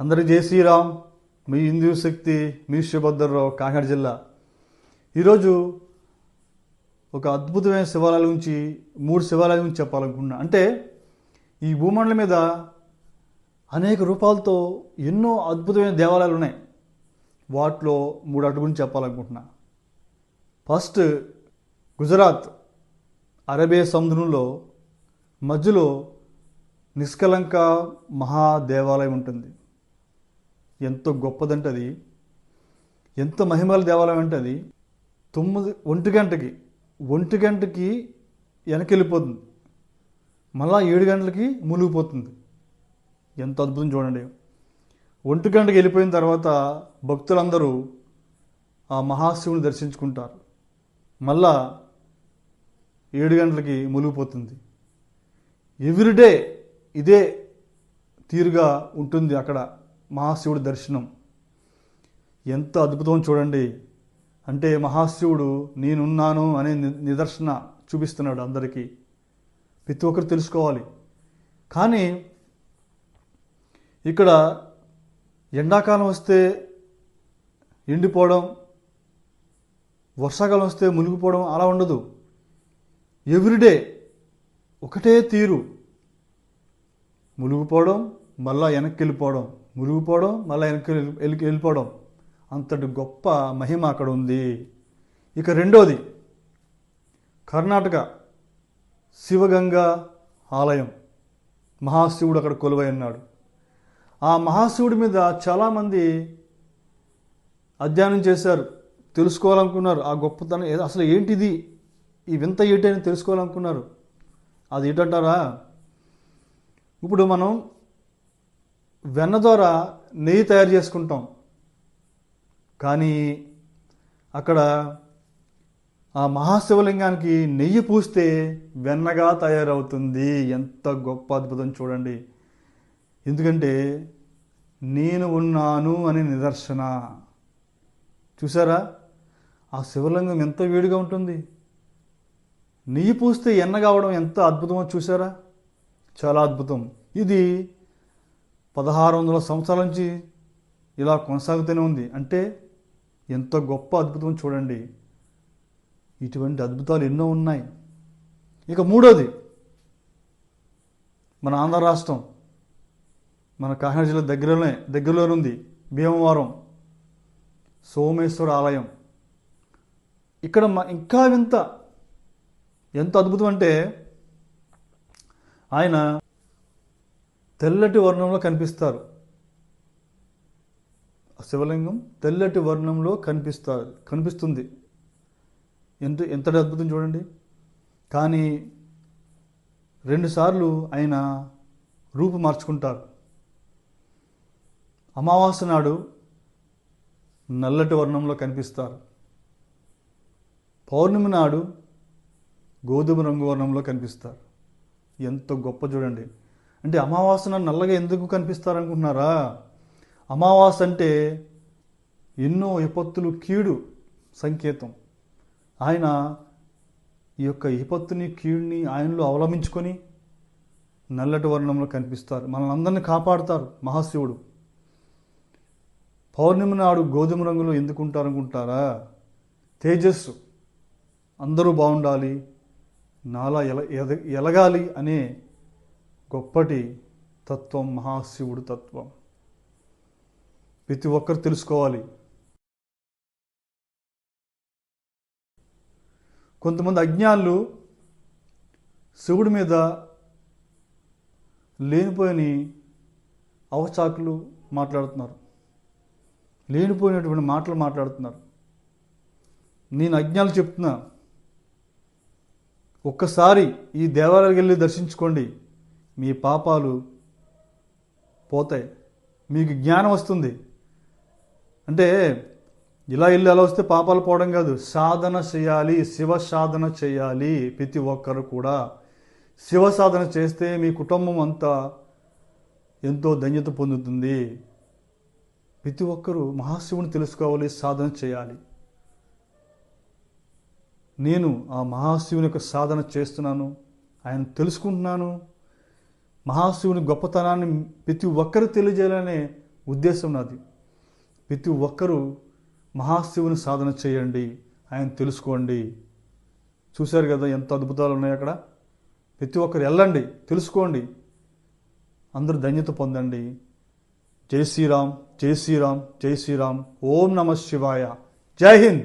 అందరి జై శ్రీరామ్. మీ హిందూ శక్తి మీ శివభద్రరావు కాకినాడ జిల్లా. ఈరోజు ఒక అద్భుతమైన శివాలయాల గురించి మూడు శివాలయాల గురించి చెప్పాలనుకుంటున్నా. అంటే ఈ భూమండలం మీద అనేక రూపాలతో ఎన్నో అద్భుతమైన దేవాలయాలు ఉన్నాయి. వాటిలో మూడు అటు గురించి చెప్పాలనుకుంటున్నా. ఫస్ట్ గుజరాత్ అరబే సముద్రంలో మధ్యలో నిష్కలంక మహాదేవాలయం ఉంటుంది. ఎంతో గొప్పదంటే అది. ఎంత మహిమల దేవాలయం అంటే అది. తొమ్మిది ఒంటి గంటకి ఒంటి గంటకి వెనకెళ్ళిపోతుంది. మళ్ళా ఏడు గంటలకి మునిగిపోతుంది. ఎంత అద్భుతం చూడండి. ఒంటి గంటకి వెళ్ళిపోయిన తర్వాత భక్తులందరూ ఆ మహాశివుని దర్శించుకుంటారు. మళ్ళా ఏడు గంటలకి మునిగిపోతుంది. ఎవ్రీడే ఇదే తీరుగా ఉంటుంది అక్కడ. మహాశివుడి దర్శనం. ఎంత అద్భుతం చూడండి. అంటే మహాశివుడు నేనున్నాను అనే ని- నిదర్శన చూపిస్తున్నాడు అందరికీ. ప్రతి ఒక్కరు తెలుసుకోవాలి. కానీ ఇక్కడ ఎండాకాలం వస్తే ఎండిపోవడం వర్షాకాలం వస్తే మునిగిపోవడం అలా ఉండదు. ఎవ్రీడే ఒకటే తీరు. మునిగిపోవడం మళ్ళా వెనక్కి వెళ్ళిపోవడం. మునిగిపోవడం మళ్ళీ వెనక్కి వెళ్ళి- వెళ్ళి వెళ్ళిపోవడం. అంతటి గొప్ప మహిమ అక్కడ ఉంది. ఇక రెండోది కర్ణాటక శివగంగా ఆలయం. మహాశివుడు అక్కడ కొలువై ఉన్నాడు. ఆ మహాశివుడి మీద చాలామంది అధ్యయనం చేశారు తెలుసుకోవాలనుకున్నారు. ఆ గొప్పతనం అసలు ఏంటిది? ఈ వింత ఏంటి అని తెలుసుకోవాలనుకున్నారు. అది ఏంటంటారా? ఇప్పుడు మనం వెన్న ద్వారా నెయ్యి తయారు చేసుకుంటాం. కానీ అక్కడ ఆ మహాశివలింగానికి నెయ్యి పూస్తే వెన్నగా తయారవుతుంది. ఎంత గొప్ప అద్భుతం చూడండి. ఎందుకంటే నేను ఉన్నాను అనే నిదర్శన. చూసారా? ఆ శివలింగం ఎంత వేడిగా ఉంటుంది. నెయ్యి పూస్తే ఎన్న కావడం ఎంత అద్భుతమో చూసారా? చాలా అద్భుతం. ఇది పదహారు వందల సంవత్సరాల నుంచి ఇలా కొనసాగుతూనే ఉంది. అంటే ఎంత గొప్ప అద్భుతం చూడండి. ఇటువంటి అద్భుతాలు ఎన్నో ఉన్నాయి. ఇక మూడోది మన ఆంధ్ర రాష్ట్రం మన కాకినాడ జిల్లా దగ్గరలోనే దగ్గరలోనే ఉంది. భీమవరం సోమేశ్వర ఆలయం. ఇక్కడ మ- ఇంకా వింత ఎంత అద్భుతం అంటే ఆయన తెల్లటి వర్ణంలో కనిపిస్తారు. శివలింగం తెల్లటి వర్ణంలో కనిపిస్తారు కనిపిస్తుంది. ఎంత ఎంతటి అద్భుతం చూడండి. కానీ రెండుసార్లు ఆయన రూపు మార్చుకుంటారు. అమావాస్య నాడు నల్లటి వర్ణంలో కనిపిస్తారు. పౌర్ణమి నాడు గోధుమ రంగు వర్ణంలో కనిపిస్తారు. ఎంత గొప్ప చూడండి. అంటే అమావాస్య నల్లగా ఎందుకు కనిపిస్తారనుకుంటున్నారా? అమావాస అమావాస్య అంటే ఎన్నో విపత్తులు కీడు సంకేతం. ఆయన ఈ యొక్క విపత్తుని కీడుని ఆయనలో అవలంబించుకొని నల్లటి వర్ణంలో కనిపిస్తారు. మనల్ని అందరినీ కాపాడుతారు మహాశివుడు. పౌర్ణమి నాడు గోధుమ రంగులో ఎందుకు ఉంటారనుకుంటారా? తేజస్సు. అందరూ బాగుండాలి. నాలా ఎల ఎద- ఎలగాలి అనే గొప్పటి తత్వం మహాశివుడు తత్వం. ప్రతి ఒక్కరు తెలుసుకోవాలి. కొంతమంది అజ్ఞానులు శివుడి మీద లేనిపోయిని అవచాకులు మాట్లాడుతున్నారు. లేనిపోయినటువంటి మాటలు మాట్లాడుతున్నారు. నేను అజ్ఞాలు చెప్తున్నా ఒక్కసారి ఈ దేవాలయాలకు వెళ్ళి దర్శించుకోండి. మీ పాపాలు పోతాయి. మీకు జ్ఞానం వస్తుంది. అంటే ఇలా ఇల్లు అలా వస్తే పాపాలు పోవడం కాదు. సాధన చేయాలి శివ సాధన చేయాలి ప్రతి ఒక్కరు కూడా. శివ సాధన చేస్తే మీ కుటుంబం అంతా ఎంతో ధన్యత పొందుతుంది. ప్రతి ఒక్కరూ మహాశివుని తెలుసుకోవాలి సాధన చేయాలి. నేను ఆ మహాశివుని యొక్క సాధన చేస్తున్నాను. ఆయన తెలుసుకుంటున్నాను. మహాశివుని గొప్పతనాన్ని ప్రతి ఒక్కరూ తెలియజేయాలనే ఉద్దేశం నాది. ప్రతి ఒక్కరూ మహాశివుని సాధన చేయండి ఆయన తెలుసుకోండి. చూశారు కదా ఎంత అద్భుతాలు ఉన్నాయి అక్కడ? ప్రతి ఒక్కరు వెళ్ళండి తెలుసుకోండి. అందరూ ధన్యత పొందండి. జై శ్రీరామ్ జై శ్రీరామ్ జై శ్రీరామ్. ఓం నమ శివాయ. జై హింద్.